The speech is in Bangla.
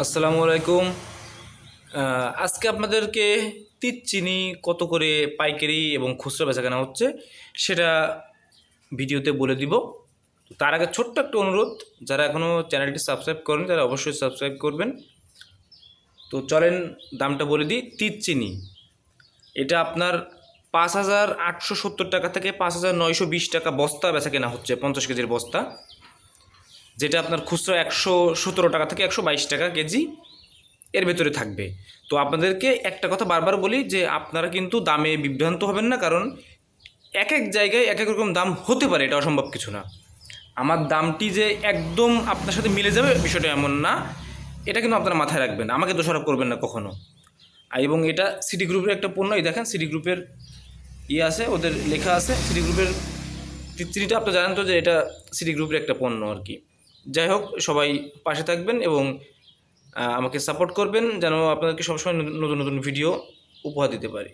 আসসালামু আলাইকুম। আজকে আপনাদেরকে তিত চিনি কত করে পাইকারি এবং খুচরা বেচাকেনা হচ্ছে সেটা ভিডিওতে বলে দিব। তার আগে ছোট্ট একটা অনুরোধ, যারা এখনও চ্যানেলটি সাবস্ক্রাইব করেন তারা অবশ্যই সাবস্ক্রাইব করবেন। তো চলেন দামটা বলে দিই, তিত চিনি। এটা আপনার পাঁচ হাজার আটশো সত্তর টাকা থেকে পাঁচ হাজার নয়শো বিশ টাকা বস্তা বেচা কেনা হচ্ছে, পঞ্চাশ কেজির বস্তা। যেটা আপনার খুচরো একশো সতেরো টাকা থেকে একশো বাইশ টাকা কেজি এর ভেতরে থাকবে। তো আপনাদেরকে একটা কথা বারবার বলি যে আপনারা কিন্তু দামে বিভ্রান্ত হবেন না, কারণ এক এক জায়গায় এক এক রকম দাম হতে পারে, এটা অসম্ভব কিছু না। আমার দামটি যে একদম আপনার সাথে মিলে যাবে বিষয়টা এমন না, এটা কিন্তু আপনারা মাথায় রাখবেন, আমাকে দোষারোপ করবেন না কখনো। এবং এটা সিটি গ্রুপের একটা পণ্য, এই দেখেন সিটি গ্রুপের ইয়ে আছে, ওদের লেখা আছে, সিটি গ্রুপের চিনিটা আপনি জানেন তো যে এটা সিটি গ্রুপের একটা পণ্য আর কি। যাই হোক, সবাই পাশে থাকবেন এবং আমাকে সাপোর্ট করবেন যেন আপনাদেরকে সবসময় নতুন নতুন ভিডিও উপহার দিতে পারি।